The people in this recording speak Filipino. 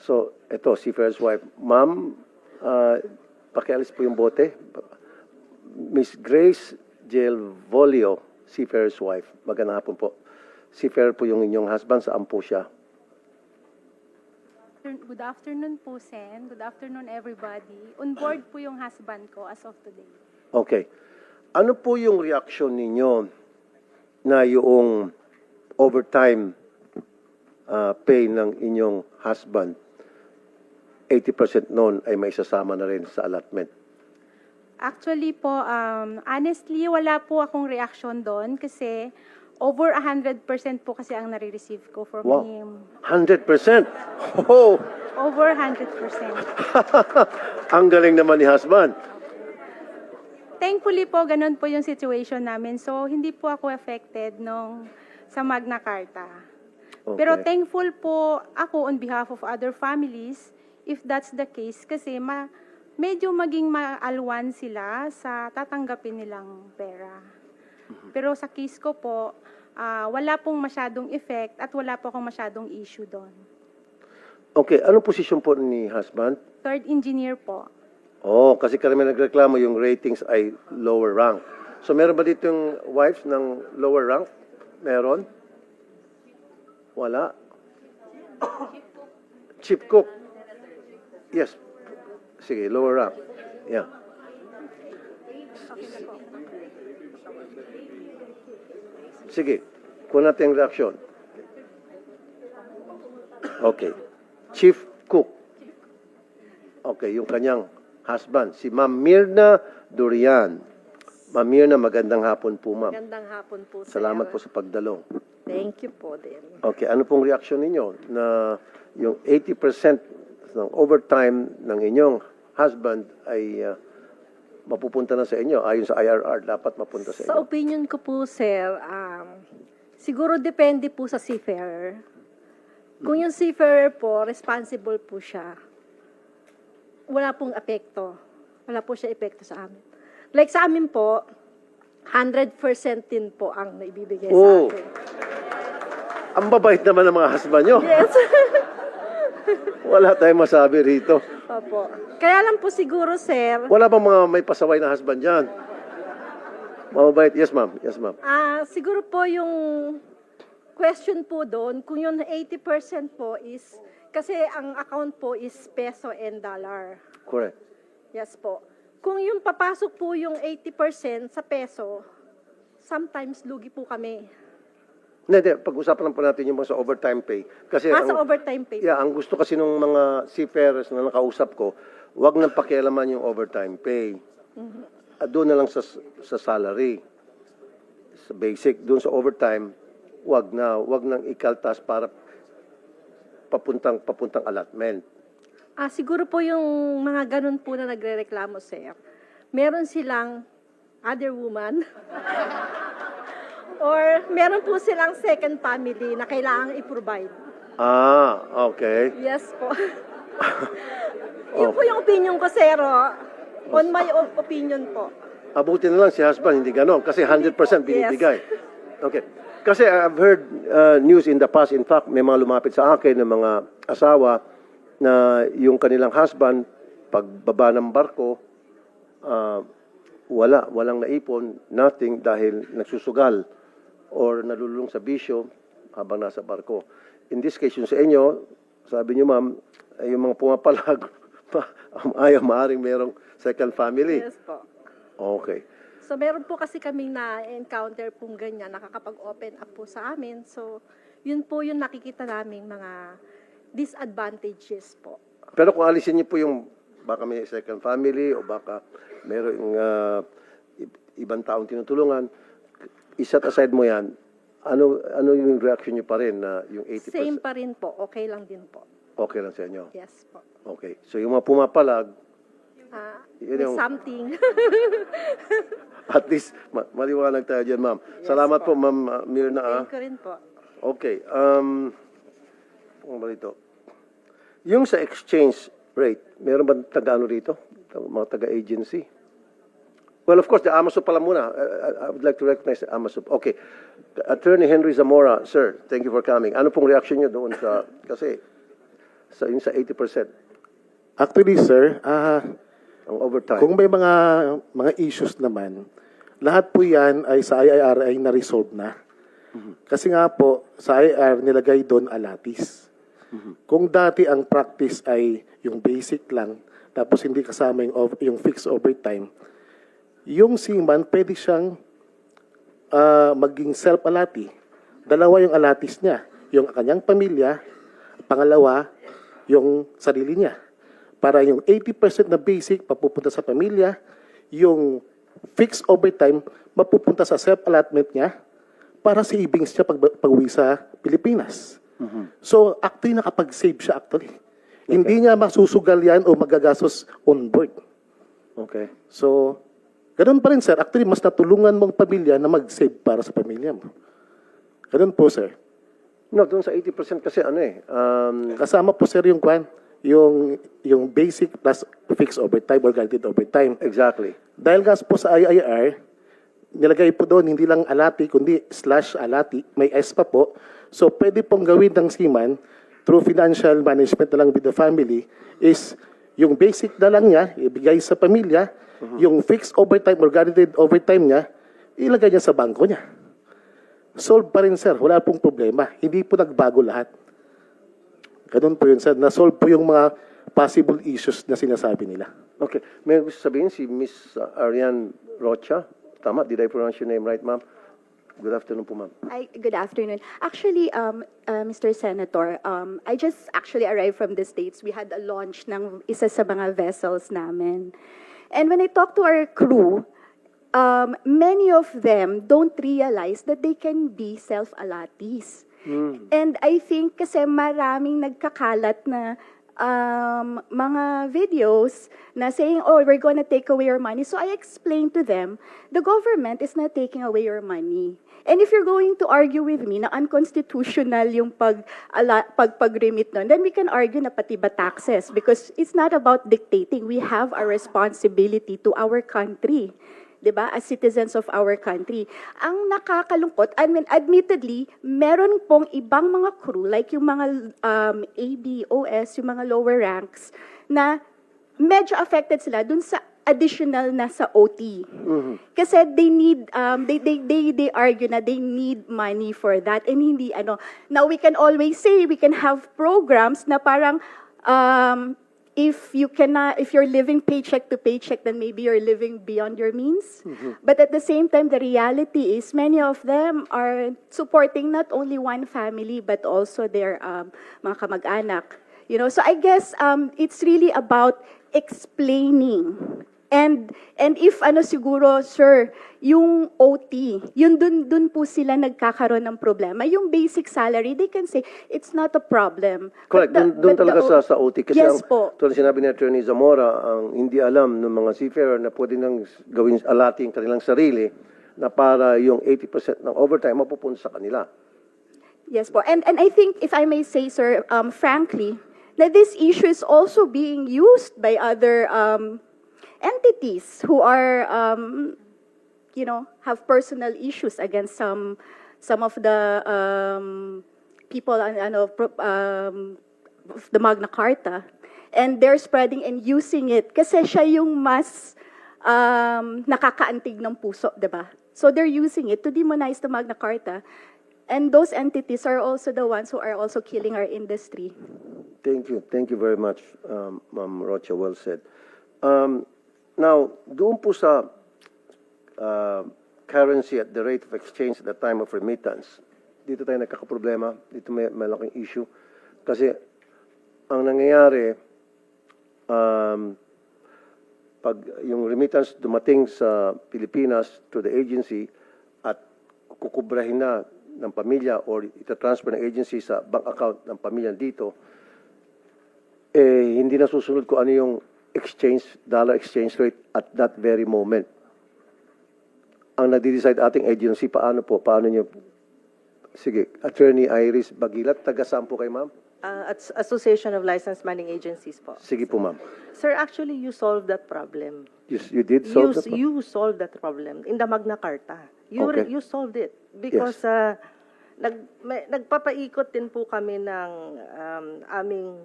So, ito, si Fair's wife. Ma'am, uh, pakialis po yung bote. Miss Grace Gelvolio, si Fair's wife. Magandang hapon po. Si Fair po yung inyong husband. Saan po siya? Good afternoon po, Sen. Good afternoon, everybody. On board po yung husband ko as of today. Okay. Ano po yung reaction ninyo na yung overtime uh, pay ng inyong husband, 80% noon ay may sasama na rin sa allotment? Actually po, um, honestly, wala po akong reaction doon kasi over 100% po kasi ang nare-receive ko from Wow. him. 100%! Oh! Over 100%. Ang galing naman ni husband. Thankfully po, ganun po yung situation namin. So, hindi po ako affected nung sa Magna Carta. Pero Okay. thankful po ako on behalf of other families if that's the case kasi ma medyo maging maalwan sila sa tatanggapin nilang pera. Pero sa case ko po, ah, wala pong masyadong effect at wala po akong masyadong issue doon. Okay, anong posisyon po ni husband? Third engineer po. Oh, kasi karamihan nagreklamo yung ratings ay lower rank. So meron ba dito yung wives ng lower rank? Meron? Wala? Chief cook? Yes. Sige, lower rank. Yeah. Sige, kuha natin reaksyon. Okay. Chief cook. Okay, yung kanyang husband, si Ma'am Mirna Durian. Ma'am Mirna, magandang hapon po, ma'am. Magandang hapon po. Salamat po sa pagdalo. Thank you po din. Okay, ano pong reaksyon ninyo na yung 80% ng overtime ng inyong husband ay uh, mapupunta na sa inyo ayon sa IRR dapat mapunta sa Sa inyo. opinion ko po, sir, um, siguro depende po sa seafarer. Kung yung seafarer po, responsible po siya, wala pong epekto. Wala po siya epekto sa amin. Like sa amin po, 100% din po ang naibibigay Oh. sa akin. Ang babait naman ng mga husband nyo. Yes. Wala tayong masabi rito. Opo. Kaya lang po siguro, sir, Wala bang mga may pasaway na husband dyan? Mababait? Yes, ma'am. Yes, ma'am. Ah, siguro po yung question po doon, kung yung 80% po is, kasi ang account po is peso and dollar. Correct. Yes po. Kung yung papasok po yung 80% sa peso, sometimes lugi po kami. Hindi, hindi. Pag-usapan lang po natin yung mga sa overtime pay. Kasi Ah, ang, sa overtime pay. yeah, ang gusto kasi ng mga seafarers na nakausap ko, wag nang pakialaman yung overtime pay. Ah, doon na lang sa, sa salary. Sa basic. Doon sa overtime, wag na. Wag nang ikaltas para papuntang papuntang allotment. Ah, siguro po yung mga ganun po na nagrereklamo, sir. Meron silang other woman. Or meron po silang second family na kailangang i-provide. Ah, okay. Yes po. Yun po yung opinion ko, sir. oh. On my opinion po. Abuti na lang si husband, hindi ganon. Kasi 100% binibigay. Okay. Kasi I've heard uh, news in the past, in fact, may mga lumapit sa akin ng mga asawa na yung kanilang husband, pagbaba ng barko, uh, wala, walang naipon, nothing, dahil nagsusugal or nalulung sa bisyo habang nasa barko. In this case, yung sa inyo, sabi niyo ma'am, ay yung mga pumapalag, ayaw maaring merong second family. Yes po. Okay. So, meron po kasi kaming na-encounter pong ganyan, nakakapag-open up po sa amin. So, yun po yung nakikita naming mga disadvantages po. Pero kung alisin niyo po yung baka may second family o baka mayroong uh, ibang taong tinutulungan, iset aside mo yan, ano ano yung reaction niyo pa rin na yung 80% Same pa rin po. Okay lang din po. okay lang sa inyo? Yes po. Okay. So yung mga pumapalag, Ah, Yun may yung- something. at least ma- maliwanag tayo dyan, ma'am. Salamat po, ma'am uh, Mirna. ah. Thank you rin po. Okay. Um, ano ba dito? Yung sa exchange rate, meron ba taga-ano rito? Mga taga-agency? Well, of course, the AMASOP pala muna. I, I- I would like to recognize the AMASOP. Okay. Attorney Henry Zamora, sir, thank you for coming. Ano pong reaction niyo doon sa, kasi Sa, yun sa 80%, Actually, sir, ah, ang overtime. kung may mga mga issues naman, lahat po yan ay sa IIR ay na-resolve na. Kasi nga po, sa IIR nilagay doon alatis. Kung dati ang practice ay yung basic lang, tapos hindi kasama yung, ov- yung fixed overtime, yung seaman pwede siyang ah, maging self-alati. Dalawa yung alatis niya. Yung kanyang pamilya, pangalawa, yung sarili niya. Para yung 80% na basic mapupunta sa pamilya, yung fixed overtime mapupunta sa self-allotment niya para sa savings niya pag, pag-uwi sa Pilipinas. So, actually, nakapag-save siya actually. Hindi niya masusugal yan o magagastos on board. Okay. So, ganun pa rin, sir. Actually, mas natulungan mong pamilya na mag-save para sa pamilya mo. Ganun po, sir. No, doon sa 80% kasi ano eh, um, Kasama po, sir, yung kwan, yung, yung basic plus fixed overtime or guaranteed overtime. exactly. Dahil nga po sa IIR, nilagay po doon hindi lang alati, kundi slash alati, may S pa po. So, pwede pong gawin ng seaman through financial management na lang with the family is yung basic na lang niya, ibigay sa pamilya, yung fixed overtime or guaranteed overtime niya, ilagay niya sa bangko niya. Solve pa rin, sir. Wala pong problema. Hindi po nagbago lahat. Ganun po yun, sir. Na-solve po yung mga possible issues na sinasabi nila. Okay. May gusto sabihin si Miss Ariane Rocha. Tama, did I pronounce your name right, ma'am? Good afternoon po, ma'am. Hi, good afternoon. Actually, um, uh, Mr. Senator, um, I just actually arrived from the States. We had a launch ng isa sa mga vessels namin. And when I talk to our crew, um, many of them don't realize that they can be self-alatis. And I think kasi maraming nagkakalat na um, mga videos na saying, oh, we're gonna take away your money. So I explained to them, the government is not taking away your money. And if you're going to argue with me na unconstitutional yung pag, ala, pag pag-remit nun, then we can argue na pati ba taxes because it's not about dictating. We have a responsibility to our country. 'Di ba, as citizens of our country. Ang nakakalungkot, I mean, admittedly, meron pong ibang mga crew, like yung mga um, AB, OS, yung mga lower ranks, na medyo affected sila dun sa additional na sa OT. Kasi they need, um, they, they, they, they argue na they need money for that. And hindi, ano, now we can always say, we can have programs na parang, um, if you cannot, if you're living paycheck to paycheck, then maybe you're living beyond your means. But at the same time, the reality is many of them are supporting not only one family, but also their um, mga kamag-anak. You know, so I guess um, it's really about explaining. And and if ano siguro sir, yung OT, yun dun dun po sila nagkakaroon ng problema. Yung basic salary, they can say it's not a problem. Correct. The- but the talaga O- sa, sa OT. Kasi yes ang, po. tulad sinabi ni Attorney Zamora, ang hindi alam ng mga seafarer na pwede nang gawin alati ang kanilang sarili na para yung 80% ng overtime mapupunta sa kanila. Yes po. And, and I think, if I may say, sir, um, frankly, that this issue is also being used by other um, entities who are, um, you know, have personal issues against some, some of the um, people, uh, ano, um, of the Magna Carta. And they're spreading and using it kasi siya yung mas um, nakakaantig ng puso, di ba? So they're using it to demonize the Magna Carta. And those entities are also the ones who are also killing our industry. Thank you. Thank you very much, um, Ma'am Rocha. Well said. Um, now, doon po sa uh, currency at the rate of exchange at the time of remittance, dito tayo nagkakaproblema. Dito may malaking issue. Kasi ang nangyayari, um, pag yung remittance dumating sa Pilipinas to the agency at kukubrahin na ng pamilya or itatransfer ng agency sa bank account ng pamilya dito, eh, hindi na susunod kung ano yung exchange, dollar exchange rate at that very moment. Ang nagde-decide ating agency, paano po, paano nyo, sige, Attorney Iris Bagilat, taga saan po kay ma'am? Uh, at Association of Licensed Mining Agencies po. Sige po ma'am. Sir, actually, you solved that problem. You, you did You, solve the pro- you solved that problem in the Magna Carta. You, Okay. you solved it. Because uh, nag, may, nagpapaikot din po kami ng um, aming